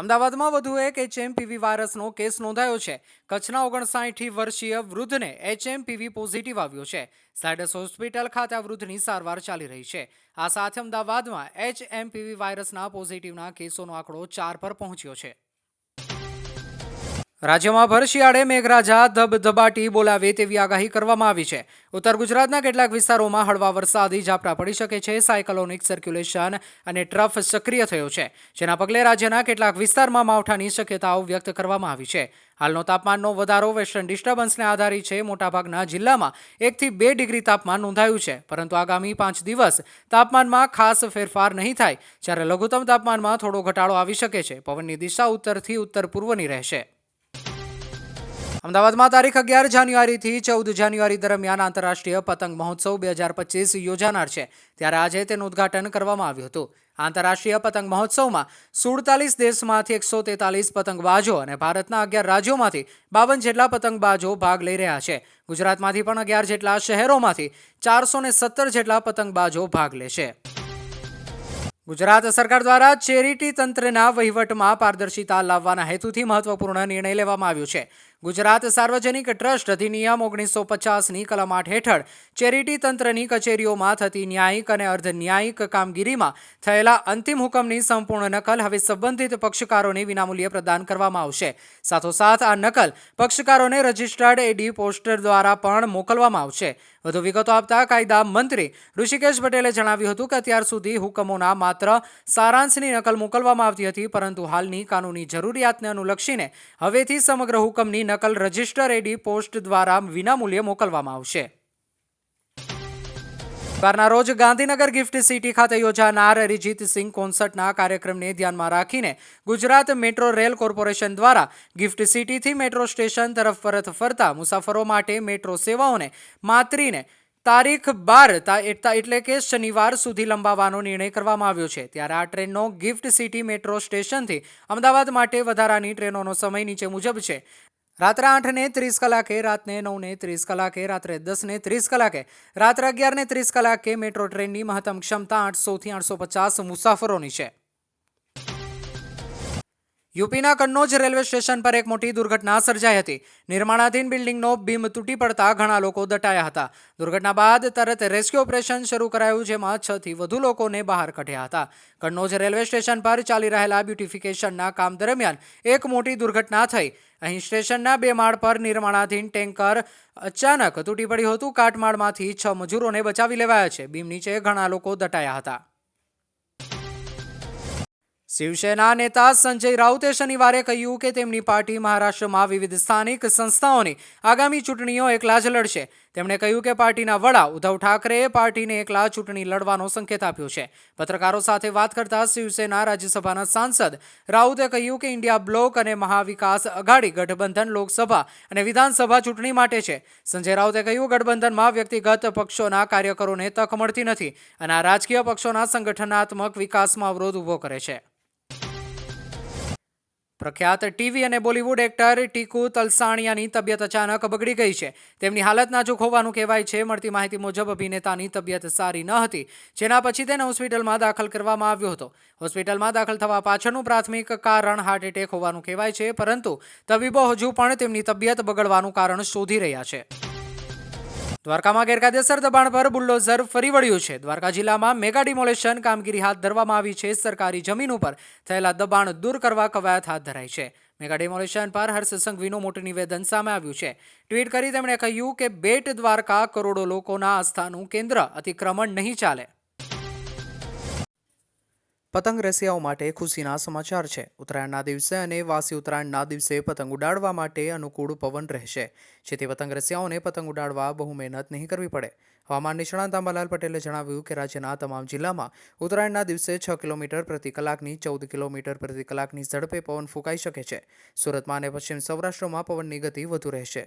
અમદાવાદમાં વધુ એક એચએમપીવી વાયરસનો કેસ નોંધાયો છે. કચ્છના ઓગણસાઠી વર્ષીય વૃદ્ધને એચએમપીવી પોઝિટિવ આવ્યો છે. સાયડસ હોસ્પિટલ ખાતે આ વૃદ્ધની સારવાર ચાલી રહી છે. આ સાથે અમદાવાદમાં એચએમપીવી વાયરસના પોઝિટિવના કેસોનો આંકડો ચાર પર પહોંચ્યો છે. રાજ્યમાં ભર શિયાળે મેઘરાજા ધબધબાટી બોલાવે તેવી આગાહી કરવામાં આવી છે. ઉત્તર ગુજરાતના કેટલાક વિસ્તારોમાં હળવા વરસાદી ઝાપટા પડી શકે છે, સાયકલોનિક સર્ક્યુલેશન અને ટ્રફ સક્રિય થયો છે, જેના પગલે રાજ્યના કેટલાક વિસ્તારમાં માવઠાની શક્યતાઓ વ્યક્ત કરવામાં આવી છે. હાલનો તાપમાનનો વધારો વેસ્ટર્ન ડિસ્ટર્બન્સને આધારિત છે. મોટાભાગના જિલ્લામાં એકથી બે ડિગ્રી તાપમાન નોંધાયું છે, પરંતુ આગામી પાંચ દિવસ તાપમાનમાં ખાસ ફેરફાર નહીં થાય, જ્યારે લઘુત્તમ તાપમાનમાં થોડો ઘટાડો આવી શકે છે. પવનની દિશા ઉત્તરથી ઉત્તર પૂર્વની રહેશે. અમદાવાદમાં તારીખ અગિયાર જાન્યુઆરીથી ચૌદ જાન્યુઆરી દરમિયાન આંતરરાષ્ટ્રીય પતંગ મહોત્સવ બે હજાર પચીસ યોજાનાર છે. ત્યારે આજે તેનું ઉદ્ઘાટન કરવામાં આવ્યું હતું. આંતરરાષ્ટ્રીય પતંગ મહોત્સવમાં સુડતાલીસ દેશમાંથી એકસો તેતાલીસ પતંગબાજો અને ભારતના અગિયાર રાજ્યોમાંથી બાવન જેટલા પતંગબાજો ભાગ લઈ રહ્યા છે. ગુજરાતમાંથી પણ અગિયાર જેટલા શહેરોમાંથી ચારસો સત્તર જેટલા પતંગબાજો ભાગ લેશે ગુજરાત સરકાર દ્વારા ચેરિટી તંત્રના વહીવટમાં પારદર્શિતા લાવવાના હેતુથી મહત્વપૂર્ણ નિર્ણય લેવામાં આવ્યો છે. ગુજરાત સાર્વજનિક ટ્રસ્ટ અધિનિયમ ઓગણીસો પચાસની કલમ આઠ હેઠળ ચેરિટી તંત્રની કચેરીઓમાં થતી ન્યાયિક અને અર્ધ ન્યાયિક કામગીરીમાં થયેલા અંતિમ હુકમની સંપૂર્ણ નકલ હવે સંબંધિત પક્ષકારોને વિનામૂલ્યે પ્રદાન કરવામાં આવશે. સાથોસાથ આ નકલ પક્ષકારોને રજિસ્ટર્ડ એડી પોસ્ટર દ્વારા પણ મોકલવામાં આવશે. વધુ વિગતો આપતા કાયદા મંત્રી ઋષિકેશ પટેલે જણાવ્યું હતું કે અત્યાર સુધી હુકમોના માત્ર સારાંશની નકલ મોકલવામાં આવતી હતી, પરંતુ હાલની કાનૂની જરૂરિયાતને અનુલક્ષીને હવેથી સમગ્ર હુકમની નકલ રજિસ્ટર એડી પોસ્ટ દ્વારા વિનામૂલ્યે મોકલવામાં આવશે. શનિવારના રોજ ગાંધીનગર ગિફ્ટ સિટી ખાતે યોજાનાર અરિજીત સિંહ કોન્સર્ટના કાર્યક્રમને ધ્યાનમાં રાખીને ગુજરાત મેટ્રો રેલ કોર્પોરેશન દ્વારા ગિફ્ટ સિટીથી મેટ્રો સ્ટેશન તરફ પરત ફરતા મુસાફરો માટે મેટ્રો સેવાઓને માત્રીને તારીખ બાર એટલે કે શનિવાર સુધી લંબાવવાનો નિર્ણય કરવામાં આવ્યો છે. ત્યારે આ ટ્રેનનો ગિફ્ટ સિટી મેટ્રો સ્ટેશનથી અમદાવાદ માટે વધારાની ટ્રેનોનો સમય નીચે મુજબ છે. રાત્રે આઠ ને ત્રીસ કલાકે, રાતને નવ ને ત્રીસ કલાકે, રાત્રે દસ ને ત્રીસ કલાકે, રાત્રે અગિયાર ને ત્રીસ કલાકે મેટ્રો ટ્રેનની મહત્તમ ક્ષમતા આઠસોથી આઠસો પચાસ મુસાફરોની છે. યુપીના કન્નોજ રેલવે સ્ટેશન પર એક મોટી દુર્ઘટના સર્જાઈ હતી. નિર્માણાધીન બિલ્ડિંગનો બીમ તૂટી પડતા ઘણા લોકો દટાયા હતા. દુર્ઘટના બાદ તરત રેસ્ક્યુ ઓપરેશન શરૂ કરાયું, જેમાં છ થી વધુ લોકોને બહાર કાઢ્યા હતા. કન્નોજ રેલવે સ્ટેશન પર ચાલી રહેલા બ્યુટિફિકેશનના કામ દરમિયાન એક મોટી દુર્ઘટના થઈ. અહીં સ્ટેશનના બે માળ પર નિર્માણાધીન ટેન્કર અચાનક તૂટી પડ્યું હતું. કાટમાળમાંથી છ મજૂરોને બચાવી લેવાયા છે. બીમ નીચે ઘણા લોકો દટાયા હતા. શિવસેના નેતા સંજય રાઉતે શનિવારે કહ્યું કે તેમની પાર્ટી મહારાષ્ટ્રમાં વિવિધ સ્થાનિક સંસ્થાઓની આગામી ચૂંટણીઓ એકલા જ લડશે. તેમણે કહ્યું કે પાર્ટીના વડા ઉદ્ધવ ઠાકરેએ પાર્ટીને એકલા ચૂંટણી લડવાનો સંકેત આપ્યો છે. પત્રકારો સાથે વાત કરતા શિવસેના રાજ્યસભાના સાંસદ રાઉતે કહ્યું કે ઇન્ડિયા બ્લોક અને મહાવિકાસ અઘાડી ગઠબંધન લોકસભા અને વિધાનસભા ચૂંટણી માટે છે. સંજય રાઉતે કહ્યું, ગઠબંધનમાં વ્યક્તિગત પક્ષોના કાર્યકરોને તક મળતી નથી અને આ રાજકીય પક્ષોના સંગઠનાત્મક વિકાસમાં અવરોધ ઊભો કરે છે. પ્રખ્યાત ટીવી અને બોલિવૂડ એક્ટર ટીકુ તલસાણિયાની તબિયત અચાનક બગડી ગઈ છે. તેમની હાલત નાજુક હોવાનું કહેવાય છે. મળતી માહિતી મુજબ અભિનેતાની તબિયત સારી ન હતી, જેના પછી તેને હોસ્પિટલમાં દાખલ કરવામાં આવ્યો હતો. હોસ્પિટલમાં દાખલ થવા પાછળનું પ્રાથમિક કારણ હાર્ટ એટેક હોવાનું કહેવાય છે, પરંતુ તબીબો હજુ પણ તેમની તબિયત બગડવાનું કારણ શોધી રહ્યા છે. દ્વારકામાં ગેરકાયદેસર દબાણ પર બુલડોઝર ફરી વળ્યું છે. દ્વારકા જિલ્લામાં મેગા ડિમોલેશન કામગીરી હાથ ધરવામાં આવી છે. સરકારી જમીન ઉપર થયેલા દબાણ દૂર કરવા કવાયત હાથ ધરાઈ છે. મેગા ડિમોલેશન પર હર્ષ સંઘવીનું મોટું નિવેદન સામે આવ્યું છે. ટ્વીટ કરી તેમણે કહ્યું કે બેટ દ્વારકા કરોડો લોકોના આસ્થાનું કેન્દ્ર અતિક્રમણ નહીં ચાલે. પતંગ રસિયાઓ માટે ખુશીના સમાચાર છે. ઉત્તરાયણના દિવસે અને વાસી ઉત્તરાયણના દિવસે પતંગ ઉડાડવા માટે અનુકૂળ પવન રહેશે. જેથી પતંગ રસિયાઓને પતંગ ઉડાડવા બહુ મહેનત નહીં કરવી પડે. હવામાન નિષ્ણાંત અંબાલાલ પટેલે જણાવ્યું કે રાજ્યના તમામ જિલ્લામાં ઉત્તરાયણના દિવસે છ કિલોમીટર પ્રતિ કલાકની, ચૌદ કિલોમીટર પ્રતિ કલાકની ઝડપે પવન ફૂંકાઈ શકે છે. સુરતમાં અને પશ્ચિમ સૌરાષ્ટ્રમાં પવનની ગતિ વધુ રહેશે.